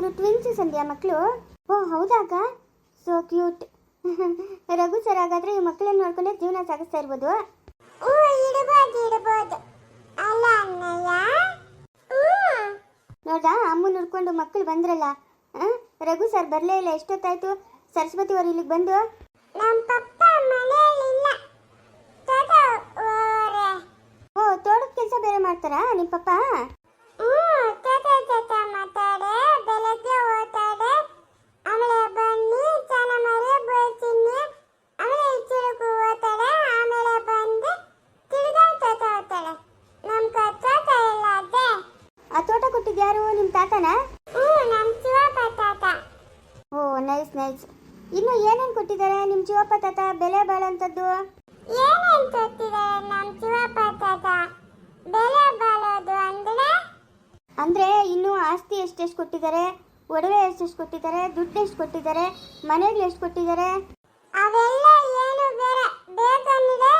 ಇವರು ಟ್ವಿನ್ಸ್ ಸಂಧ್ಯಾ ಮಕ್ಕಳು ಓ ಹೌದಾಗ ಸೊ ಕ್ಯೂಟ್ ರಘು ಸರ್ ಹಾಗಾದ್ರೆ ಈ ಮಕ್ಕಳನ್ನ ನೋಡ್ಕೊಂಡೆ ಜೀವನ ಸಾಗಿಸ್ತಾ ಇರ್ಬೋದು. ನೋಡ್ದಾ ಅಮ್ಮ ನೋಡ್ಕೊಂಡು ಮಕ್ಕಳು ಬಂದ್ರಲ್ಲ? ರಘು ಸರ್ ಬರಲೇ ಇಲ್ಲ ಎಷ್ಟೊತ್ತಾಯ್ತು? ಸರಸ್ವತಿ ಅವರು ಇಲ್ಲಿಗೆ ಬಂದು? ಓ ತೋಟದ ಕೆಲಸ ಬೇರೆ ಮಾಡ್ತಾರಾ ನಿಮ್ಮ ಪಪ್ಪ? Nice nice. ಇನ್ನು ಏನೇನು ಕೊಟ್ಟಿದ್ದಾರೆ? ನಿಮ್ಮ ಚಿವಪ್ಪ ತಾತ ಬೆಲೆ ಬಾಳಂತದ್ದು? ಏನೇನು ಕೊಟ್ಟಿದೆ ನಮ್ಮ ಚಿವಪ್ಪ ತಾತ? ಬೆಲೆ ಬಾಳೋದು ಅಂದ್ರೆ? ಅಂದರೆ ಇನ್ನೂ ಆಸ್ತಿ ಎಷ್ಟೆಷ್ಟು ಕೊಟ್ಟಿದ್ದಾರೆ? ಒಡವೆ ಎಷ್ಟೆಷ್ಟು ಕೊಟ್ಟಿದ್ದಾರೆ? ದುಡ್ಡು ಎಷ್ಟು ಕೊಟ್ಟಿದ್ದಾರೆ? ಮನೆಗಳು ಎಷ್ಟು ಕೊಟ್ಟಿದ್ದಾರೆ? ಅವೆಲ್ಲ ಏನು ಬೇರೆ? ಬೇಕಂದ್ರೆ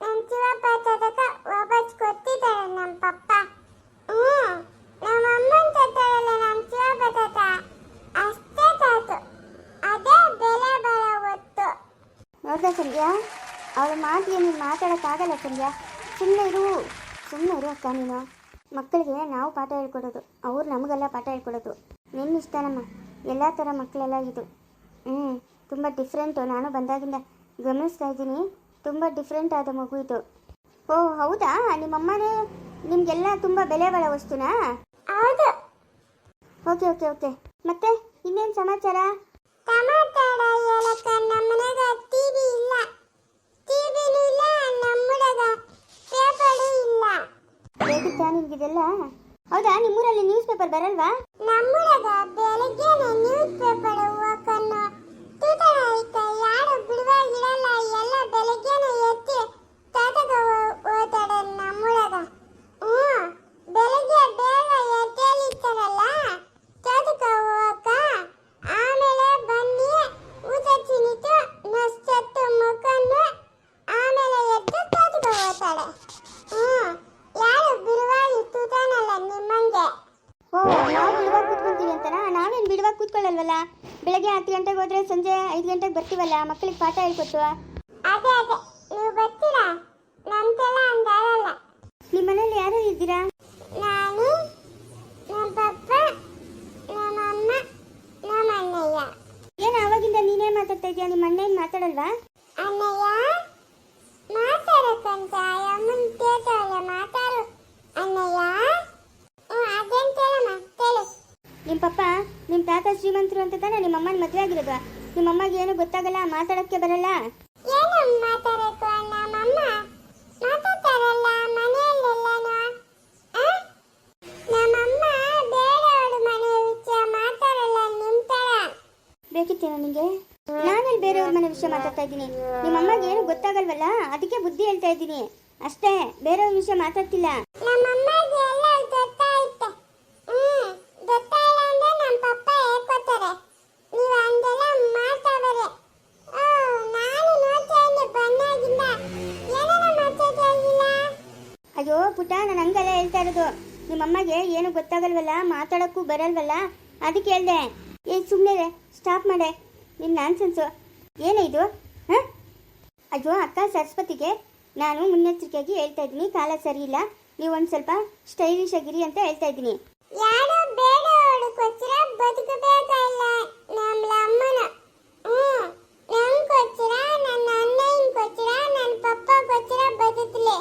ನಮ್ಮ ಚಿವಪ್ಪ ತಾತಕ ವಾಪಸ್ ಕೊಟ್ಟಿದ್ದಾರೆ ನಮ್ಮ ಪಪ್ಪ ಹ್ಞೂ ನಮ್ಮ ಅಮ್ಮನ ತಾತಲ್ಲ ನಮ್ಮ ಶಿವಪ್ಪ ತಾತ ಅಷ್ಟೇ ತಾತು ಅದೇ ಬೆಲೆ ಬಾಳೋ ಹೊತ್ತು ನೋಡ್ದ ಸಂಧ್ಯಾ? ಅವಳ ಮಾತಿಗೆ ನೀನು ಮಾತಾಡೋಕ್ಕಾಗಲ್ಲ ಸಂಧ್ಯಾ? ಸುಮ್ಮನೆ ಇರು. ಸುಮ್ಮನೆ ಇರು ಅಕ್ಕ ನೀನು. ಮಕ್ಕಳಿಗೆ ನಾವು ಪಾಠ ಹೇಳ್ಕೊಡೋದು. ಅವ್ರು ನಮಗೆಲ್ಲ ಪಾಠ ಹೇಳ್ಕೊಡೋದು. ನಿನ್ನ ಇಷ್ಟನಮ್ಮ. ಎಲ್ಲ ಥರ ಮಕ್ಕಳೆಲ್ಲ ಇದು. ಹ್ಞೂ ತುಂಬ ಡಿಫ್ರೆಂಟು ನಾನು ಬಂದಾಗಿಂದ ಗಮನಿಸ್ತಾ ಇದ್ದೀನಿ. ತುಂಬ ಡಿಫ್ರೆಂಟ್ ಆದ ಮಗು ಇದು. ಓ ಹೌದಾ? ನಿಮ್ಮಮ್ಮನೇ ನಿಮಗೆಲ್ಲ ತುಂಬ ಬೆಲೆ ಬಾಳ ವಸ್ತುನಾ? Okay okay okay. ಮತ್ತೆ ಇನ್ನೇನು ಸಮಾಚಾರ ಟಮಾಟಾಡ ಹೇಳಕ್ಕ ನಮ್ಮನೆಗ ಟಿವಿ ಇಲ್ಲ ಟಿವಿನೂ ಇಲ್ಲ ನಮ್ಮುಡಗ ಪೇಪರು ಇಲ್ಲ ಬೇಕಿತ್ತಾ ನಿಮ್ಗಿದೆಲ್ಲ ಹೌದಾ? ನಿಮ್ಮೂರಲ್ಲಿ ನ್ಯೂಸ್ ಪೇಪರ್ ಬರಲ್ವಾ? ನಮ್ಮುಡಗ ಬೆಳಗ್ಗೆನೆ ನ್ಯೂಸ್ ಪೇಪರ್ ಬೆಳಗ್ಗೆ ಹತ್ತು ಗಂಟೆಗೆ ಹೋದ್ರೆ ಸಂಜೆ ಐದು ಗಂಟೆಗೆ ಬರ್ತೀವಲ್ಲ ಮಕ್ಕಳಿಗೆ ಪಾಠ ಹೇಳ್ಕೊಟ್ಟು ಅದೇ ಅದೇ ನೀವು ಬರ್ತೀರಾ ನಮ್ದೆಲ್ಲ ಹಂಗಾಗಲ್ಲ ನಿಮ್ಮ ಮನೇಲಿ ಯಾರು ಇದ್ದೀರಾ ನಾನು ನಮ್ಮ ಪಪ್ಪ ನಮ್ಮ ಅಮ್ಮ ನಮ್ಮ ಅಣ್ಣಯ್ಯ ಏನು ಆವಾಗಿಂದ ನೀನೇ ಮಾತಾಡ್ತಾ ಇದೀಯಾ ನಿಮ್ಮ ಅಣ್ಣ ಏನು ಮಾತಾಡಲ್ವಾ ಅಣ್ಣಯ್ಯ ಮಾತಾಡಕ್ಕಂತ ಅಮ್ಮನ ಕೇಳ್ತಾವಲ್ಲ ಮಾತಾಡು ಅಣ್ಣಯ್ಯ ಹ್ಞೂ ಅದೇನು ಕೇಳಮ್ಮ ಕೇಳು ನಿಮ್ಮ ಪಪ್ಪ ನಿಮ್ಮ ತಾತ ಶ್ರೀಮಂತರು ಅಂತ ತಾನೆ ನಿಮ್ಮ ಅಮ್ಮನ ಮದುವೆ ಆಗಿರೋದು. ನಿಮ್ಮ ಅಮ್ಮಗೆ ಏನು ಗೊತ್ತಾಗಲ್ಲ ಮಾತಾಡಕ್ಕೆ ಬರಲ್ಲ. ಬೇಕಿತ್ತೇನೋ ನಿಂಗೆ? ನಾನಲ್ಲಿ ಬೇರೆಯವ್ರ ಮನೆ ವಿಷಯ ಮಾತಾಡ್ತಾ ಇದ್ದೀನಿ. ನಿಮ್ಮ ಅಮ್ಮಗೆ ಏನು ಗೊತ್ತಾಗಲ್ವಲ್ಲ ಅದಕ್ಕೆ ಬುದ್ಧಿ ಹೇಳ್ತಾ ಇದ್ದೀನಿ. ಅಷ್ಟೇ ಬೇರೆಯವ್ರ ವಿಷಯ ಮಾತಾಡ್ತಿಲ್ಲ ನಮ್ಮಮ್ಮಗೆ ಎಲ್ಲ ಗೊತ್ತಾಯ್ತೆ ಹ್ಮ್ ಗೊತ್ತಾಯಿಲ್ಲ ಅಂದ್ರೆ ನಮ್ಮ ಪಪ್ಪ ಹೇಳ್ಕೊತಾರೆ ನೀವು ಹಂಗೆಲ್ಲ ಮಾತಾಡೋರೆ ಓ ನಾನು ನೋಡ್ತಾ ಇದ್ದೆ ಬಂದಾಗಿಂದ ಏನೇನೋ ಮಾತಾಡ್ತಾ ಇದ್ದಿಲ್ಲ ಅಯ್ಯೋ ಪುಟ್ಟ ನಾನು ಹಂಗಲ್ಲ ಹೇಳ್ತಾ ಇರೋದು. ನಿಮ್ಮಮ್ಮಗೆ ಏನು ಗೊತ್ತಾಗಲ್ವಲ್ಲ, ಮಾತಾಡೋಕ್ಕೂ ಬರಲ್ವಲ್ಲ, ಅದಕ್ಕೆ ಹೇಳ್ದೆ. ಏ ಸುಮ್ಮನೆ ಸ್ಟಾಪ್ ಮಾಡೆ. ನಿನ್ನ ನಾನ್ಸೆನ್ಸು ಏನೇ ಇದು? ಹಾಂ? ಅಯ್ಯೋ ಅಕ್ಕ, ಸರಸ್ವತಿಗೆ ನಾನು ಮುನ್ನೆಚ್ಚರಿಕೆಯಾಗಿ ಹೇಳ್ತಾ ಇದ್ದೀನಿ. ಕಾಲ ಸರಿ ಇಲ್ಲ. ನೀವು ಒಂದು ಸ್ವಲ್ಪ ಸ್ಟೈಲಿಶ್ ಆಗಿರಿ ಅಂತ ಹೇಳ್ತಾ ಇದ್ದೀನಿ ಯಾರು ಬೇಡವಳು ಕೊಚ್ಚಿರ ಬದುಕಬೇಕಲ್ಲ ನಮ್ಮ ಅಮ್ಮನ ಹ್ಮ್ ನಂಗ್ ಕೊಚ್ಚಿರ ನನ್ನ ಅಣ್ಣಯ್ಯನ್ ಕೊಚ್ಚಿರ ನನ್ನ ಪಪ್ಪ ಕೊಚ್ಚಿರ ಬದುಕಲಿ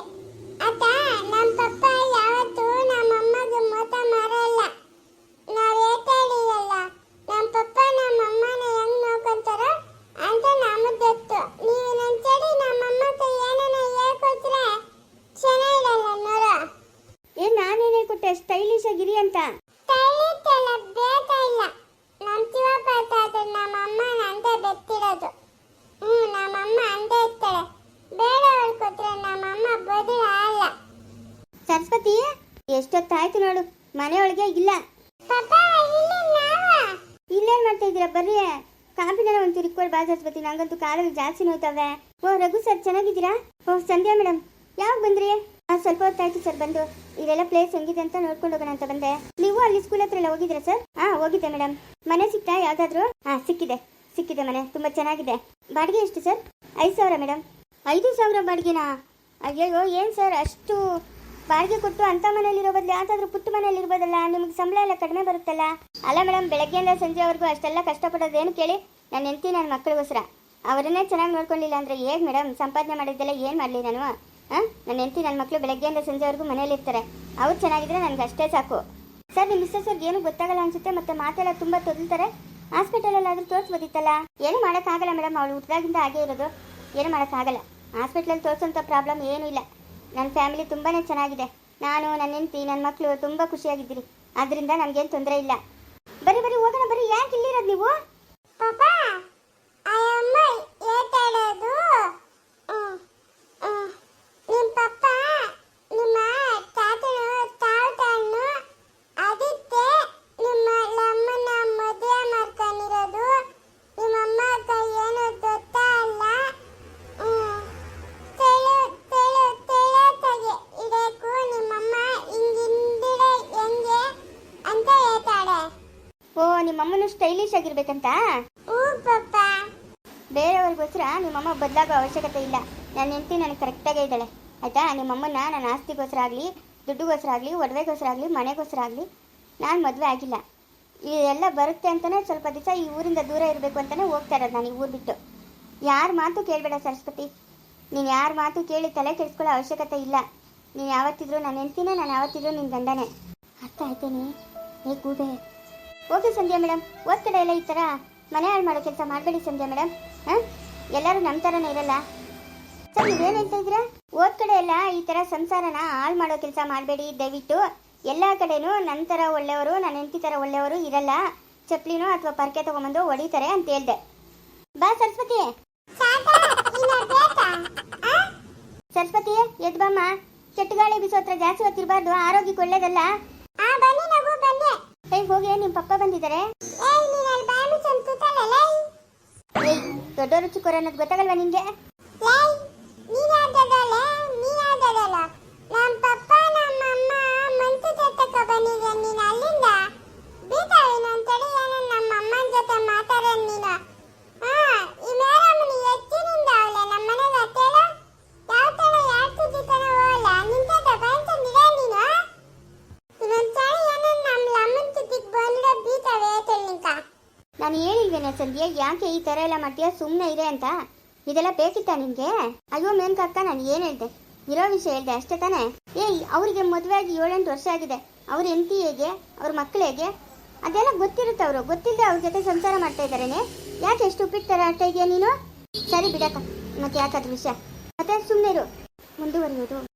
ಆತ ನಮ್ಮ ಪಪ್ಪ ಯಾವತ್ತೂ ನಮ್ಮ ಅಮ್ಮಗೆ ಮೋತ ಮಾರಲ್ಲ ನಾವ್ ಏತಾಳಿಯಲ್ಲ ನಮ್ಮ ಪಪ್ಪ ನಮ್ಮ ಅಮ್ಮನ ಹೆಂಗ್ ನೋಡ್ಕೊಂತಾರೋ ಅಂತ ನಮಗ್ ಗೊತ್ತು ನೀವು ನಂಚಡಿ ನಮ್ಮ ಅಮ್ಮ ಏನೇನ ಹೇಳ್ಕೊಟ್ರೆ ಚೆನ್ನಾಗಿರಲ್ಲ ನೋಡೋ ಏನು ನಾನೇನೇ ಕೊಟ್ಟೆ ಸ್ಟೈಲಿಶ್ ಆಗಿರಿ ಅಂತ ತಳ್ಳಿದ್ದೆಲ್ಲ ಬೇಕಾಗಿಲ್ಲ ನಮ್ಮ ಶಿವಪ್ಪ ತಾತ ನಮ್ಮ ಅಮ್ಮನ ಅಂತ ಬೆತ್ತಿರೋದು ಹ್ಞೂ ನಮ್ಮ ಅಮ್ಮ ಅಂತ ಇರ್ತಾಳೆ ಬೇಡವಳು ಕೊಟ್ರೆ ನಮ್ಮ ಅಮ್ಮ ಬದುಲ ಅಲ್ಲ ಸರಸ್ವತಿ ಎಷ್ಟೊತ್ತಾಯ್ತು ನೋಡು. ಮನೆಯೊಳಗೆ ಇಲ್ಲ. ಇಲ್ಲೇನ್ ಮಾಡ್ತಾ ಇದ್ದೀರಾ? ಬರ್ರಿ. ಕಾಪಿನ ಒಂದು ಇಕ್ಕೊಳ್ ಬಾ ಸರಸ್ವತಿ ನಂಗಂತೂ ಕಾಲಲ್ಲಿ ಜಾಸ್ತಿ ನೋಯ್ತವೆ ಓ ರಘು ಸರ್ ಚೆನ್ನಾಗಿದ್ದೀರಾ? ಓ ಸಂಧ್ಯಾ ಮೇಡಮ್ ಯಾವಾಗ ಬಂದ್ರಿ? ಆ ಸ್ವಲ್ಪ ಹೊತ್ತಾಯ್ತು ಸರ್ ಬಂದು. ಇದೆಲ್ಲ ಪ್ಲೇಸ್ ಹೆಂಗಿದೆ ಅಂತ ನೋಡ್ಕೊಂಡು ಹೋಗೋಣ ಅಂತ ಬಂದೆ. ನೀವು ಅಲ್ಲಿ ಸ್ಕೂಲ್ ಹತ್ರ ಎಲ್ಲ ಹೋಗಿದ್ದೀರಾ ಸರ್? ಹಾ ಹೋಗಿದ್ದೆ ಮೇಡಮ್ ಮನೆ ಸಿಕ್ತಾ ಯಾವ್ದಾದ್ರು? ಹಾ ಸಿಕ್ಕಿದೆ. ಸಿಕ್ಕಿದೆ ಮನೆ. ತುಂಬಾ ಚೆನ್ನಾಗಿದೆ. ಬಾಡಿಗೆ ಎಷ್ಟು ಸರ್? ಐದು ಸಾವಿರ ಮೇಡಮ್ ಐದು ಸಾವಿರ ಬಾಡಿಗೆನಾ? ಅಯ್ಯೋ ಏನು ಸರ್ ಅಷ್ಟು ಬಾಡಿಗೆ ಕೊಟ್ಟು ಅಂಥ ಮನೆಯಲ್ಲಿರೋ ಬದಲು ಯಾವ್ದಾದ್ರು ಪುತ್ತು ಮನೇಲಿ ಇರ್ಬೋದಲ್ಲ ನಿಮ್ಗೆ ಸಂಬಳ ಎಲ್ಲ ಕಡಿಮೆ ಬರುತ್ತಲ್ಲ? ಅಲ್ಲ ಮೇಡಮ್, ಬೆಳಗ್ಗೆಯಿಂದ ಸಂಜೆವರೆಗೂ ಅಷ್ಟೆಲ್ಲ ಕಷ್ಟಪಡೋದೇನು ಕೇಳಿ? ನನ್ನ ಹೆಂಡತಿ ನನ್ನ ಮಕ್ಕಳಿಗೋಸ್ಕರ ಅವರನ್ನೇ ಚೆನ್ನಾಗಿ ನೋಡ್ಕೊಳ್ಳಿಲ್ಲ ಅಂದರೆ ಹೇಗೆ ಮೇಡಮ್? ಸಂಪಾದನೆ ಮಾಡಿದ್ದೆಲ್ಲ ಏನು ಮಾಡಲಿ ನಾನು? ಹಾಂ? ನನ್ನ ಹೆಂಡತಿ ನನ್ನ ಮಕ್ಕಳು ಬೆಳಗ್ಗೆಯಿಂದ ಸಂಜೆವರೆಗೂ ಮನೇಲಿ ಇರ್ತಾರೆ ಅವ್ರು ಚೆನ್ನಾಗಿದ್ರೆ ನನಗೆ ಅಷ್ಟೇ ಸಾಕು. ಸರ್ ನಿಮ್ಮ ಮಿಸ್ಸಸ್ ಅವ್ರಿಗೆ ಏನು ಗೊತ್ತಾಗಲ್ಲ ಅನ್ಸುತ್ತೆ ಮತ್ತೆ ಮಾತೆಲ್ಲ ತುಂಬ ತೊದಲ್ತಾರೆ. ಹಾಸ್ಪಿಟಲಲ್ಲಾದ್ರೂ ತೋರಿಸ್ಬೋದಿತ್ತಲ್ಲ? ಏನು ಮಾಡೋಕ್ಕಾಗಲ್ಲ ಮೇಡಮ್, ಅವಳು ಹುಟ್ಟಿದಾಗಿಂದ ಹಾಗೆ ಇರೋದು. ಏನು ಮಾಡೋಕ್ಕಾಗಲ್ಲ. ಹಾಸ್ಪಿಟ್ಲಲ್ಲಿ ತೋರಿಸೋಂಥ ಪ್ರಾಬ್ಲಮ್ ಏನೂ ಇಲ್ಲ. ನನ್ನ ಫ್ಯಾಮಿಲಿ ತುಂಬಾನೇ ಚೆನ್ನಾಗಿದೆ. ನಾನು ನನ್ನ ಹೆಂಡತಿ ನನ್ನ ಮಕ್ಕಳು ತುಂಬ ಖುಷಿಯಾಗಿದ್ದೀರಿ. ಆದ್ದರಿಂದ ನನಗೇನು ತೊಂದರೆ ಇಲ್ಲ. ಬರೀ ಬರೀ ಹೋಗೋಣ ಬರೀ ಯಾಕೆ ಇಲ್ಲಿರೋದು ನೀವು? ನಿಮ್ಮಮ್ಮನು ಸ್ಟೈಲಿಶ್ ಆಗಿರ್ಬೇಕಂತ? ಬೇರೆಯವ್ರಿಗೋಸ್ಕರ ನಿಮ್ಮಮ್ಮ ಬದಲಾಗೋ ಅವಶ್ಯಕತೆ ಇಲ್ಲ. ನನ್ನ ಹೆಂಡತಿ ನನಗೆ ಕರೆಕ್ಟಾಗೇ ಇದ್ದಾಳೆ. ಆಯಿತಾ? ನಿಮ್ಮಮ್ಮನ ನನ್ನ ಆಸ್ತಿಗೋಸ್ಕರ ಆಗಲಿ ದುಡ್ಡುಗೋಸ್ಕರ ಆಗಲಿ ಒಡವೆಗೋಸ್ಕರ ಆಗಲಿ ಮನೆಗೋಸ್ಕರ ಆಗಲಿ ನಾನು ಮದುವೆ ಆಗಿಲ್ಲ. ಇದೆಲ್ಲ ಬರುತ್ತೆ ಅಂತಲೇ ಸ್ವಲ್ಪ ದಿವಸ ಈ ಊರಿಂದ ದೂರ ಇರಬೇಕು ಅಂತಲೇ ಹೋಗ್ತಾ ಇರೋದು ನಾನು ಈ ಊರು ಬಿಟ್ಟು. ಯಾರ ಮಾತು ಕೇಳಬೇಡ ಸರಸ್ವತಿ. ನೀನು ಯಾರ ಮಾತು ಕೇಳಿ ತಲೆ ಕೆಡಿಸ್ಕೊಳ್ಳೋ ಅವಶ್ಯಕತೆ ಇಲ್ಲ. ನೀನು ಯಾವತ್ತಿದ್ರು ನನ್ನ ಹೆಂಡ್ತಿನೇ ನಾನು ಯಾವತ್ತಿದ್ರು ನಿನ್ನ ಗಂಡನೇ. ಅರ್ಥ ಆಯ್ತೇನೆ? ಏ ಕೂಬೆ ಓಕೆ ಸಂಧ್ಯಾ ಮೇಡಮ್ ಓದ್ ಕಡೆ ಎಲ್ಲ ಈ ಥರ ಮನೆ ಹಾಳು ಮಾಡೋ ಕೆಲಸ ಮಾಡಬೇಡಿ ಸಂಧ್ಯಾ ಮೇಡಮ್ ಹಾಂ? ಎಲ್ಲರೂ ನಮ್ಮ ಥರನೇ ಇರಲ್ಲ. ಸರ್, ನೀವೇನು ಹೇಳ್ತಾ ಇದ್ದೀರಾ? ಓದ್ ಕಡೆ ಎಲ್ಲ ಈ ಥರ ಸಂಸಾರನ ಹಾಳು ಮಾಡೋ ಕೆಲಸ ಮಾಡಬೇಡಿ. ದಯವಿಟ್ಟು ಎಲ್ಲ ಕಡೆನೂ ನನ್ನ ಥರ ಒಳ್ಳೆಯವರು ನನ್ನ ಹೆಂಡತಿ ಥರ ಒಳ್ಳೆಯವರು ಇರಲ್ಲ. ಚಪ್ಲಿನೋ ಅಥವಾ ಪರ್ಕೆ ತೊಗೊಂಬಂದು ಹೊಡಿತಾರೆ ಅಂತ ಹೇಳ್ದೆ. ಬಾ ಸರಸ್ವತಿ? ಸರಸ್ವತಿ, ಎದ್ ಬಾಮ್ಮ. ಕೆಟ್ಟ ಗಾಳಿ ಬಿಸೋ ಹತ್ರ ಜಾಸ್ತಿ ಹೊತ್ತಿರಬಾರ್ದು. ಆರೋಗ್ಯಕ್ಕೆ ಒಳ್ಳೇದಲ್ಲ ಆ ಬನ್ನಿ ನಗು ಬನ್ನಿ ಹೇಗೆ ಹೋಗಿ ನಿಮ್ಮ ಪಪ್ಪ ಬಂದಿದ್ದಾರೆ? ದೊಡ್ಡವರು ಚಿಕ್ಕವರು ಅನ್ನೋದು ಗೊತ್ತಾಗಲ್ವಾ ನಿಮಗೆ ಲೈ ನೀನ್ ಯಾವ್ದದಲ್ಲ ನೀ ಯಾವ್ದದಲ್ಲ ನಮ್ ಪಪ್ಪ ನಮ್ಮ ಅಮ್ಮ ಮಂತು ಜೊತೆಕ ಬಂದಿದ್ದೆ ನೀನ್ ಅಲ್ಲಿಂದ ಬೀತಾವೇನು ಅಂತೇಳಿ ಏನೋ ನಮ್ಮ ಅಮ್ಮನ ಜೊತೆ ಮಾತಾಡ ನೀನು ಹಾ ಈ ಮೇರಮ್ಮನ ಹೆಚ್ಚಿನಿಂದ ಅವಳೆ ನಮ್ಮ ಮನೆಗೆ ಅತ್ತೇಳ ಯಾವ ತನ ಯಾರ ಸುದ್ದಿ ತನ ಹೋಗಲ್ಲ ನಿಂತ ಬಯಂತಂದಿದೆ ನೀನು ಇನ್ನೊಂದ್ ಸಲ ಏನೋ ನಮ್ಮ ಅಮ್ಮನ ಸುದ್ದಿಗೆ ಬಂದ್ರೆ ಬೀತಾವೆ ತಿಳಿಂಕ ನಾನು ಹೇಳಿಲ್ವೇನೆ ಸಂಧ್ಯಾ ಯಾಕೆ ಈ ಥರ ಎಲ್ಲ ಮಾಡ್ತೀಯ? ಸುಮ್ಮನೆ ಇದೆ ಅಂತ. ಇದೆಲ್ಲ ಬೇಕಿತ್ತಾ ನಿನಗೆ? ಅಯ್ಯೋ ಮೇನ್ಕಕ್ಕ ನಾನು ಏನು ಹೇಳ್ದೆ? ಇರೋ ವಿಷಯ ಹೇಳ್ದೆ, ಅಷ್ಟೇ ತಾನೇ? ಏಯ್, ಅವರಿಗೆ ಮದುವೆ ಆಗಿ ಏಳೆಂಟು ವರ್ಷ ಆಗಿದೆ. ಅವ್ರ ಹೆಂಡತಿ ಹೇಗೆ? ಅವ್ರ ಮಕ್ಕಳು ಹೇಗೆ? ಅದೆಲ್ಲ ಗೊತ್ತಿರುತ್ತೆ ಅವರು. ಗೊತ್ತಿಲ್ಲದೆ ಅವ್ರ ಜೊತೆ ಸಂಸಾರ ಮಾಡ್ತಾ ಇದ್ದಾರೇನೆ? ಯಾಕೆ ಎಷ್ಟು ತರ ಅಟ್ಟ ಇದೆಯಾ ನೀನು? ಸರಿ ಬಿಡಕ್ಕ, ಮತ್ತೆ ಯಾಕಾದ್ರೂ ವಿಷಯ? ಮತ್ತೆ ಸುಮ್ಮನೆ ಇರು. ಮುಂದುವರಿಯೋದು.